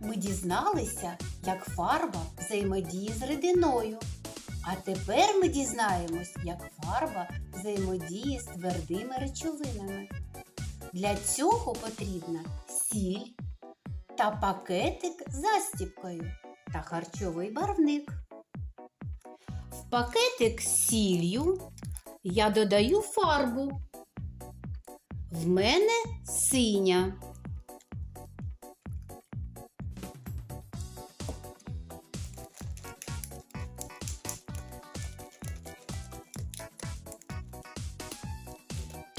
ми дізналися, як фарба взаємодіє з рідиною. А тепер ми дізнаємось, як фарба взаємодіє з твердими речовинами. Для цього потрібна сіль та пакетик з застіпкою та харчовий барвник. В пакетик з сіллю я додаю фарбу. В мене синя.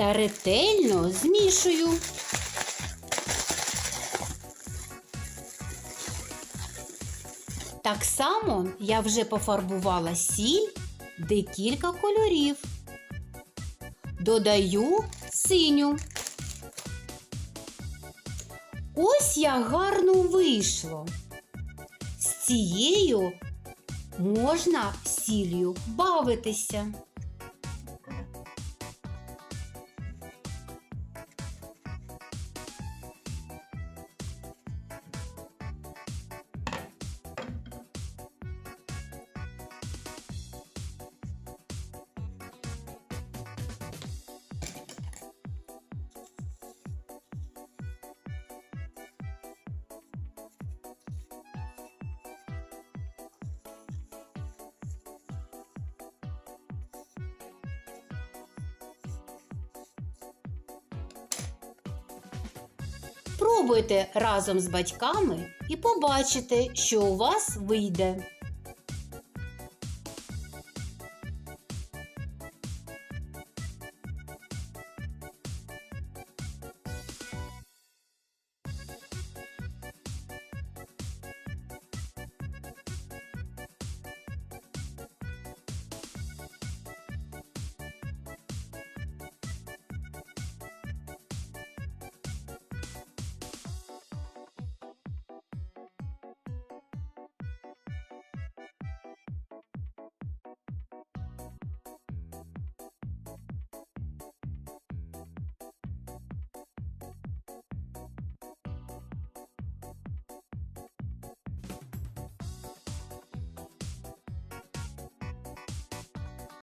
Та ретельно змішую. Так само я вже пофарбувала сіль декілька кольорів. Додаю синю. Ось як гарно вийшло. З цією можна сіллю бавитися. Пробуйте разом з батьками і побачите, що у вас вийде.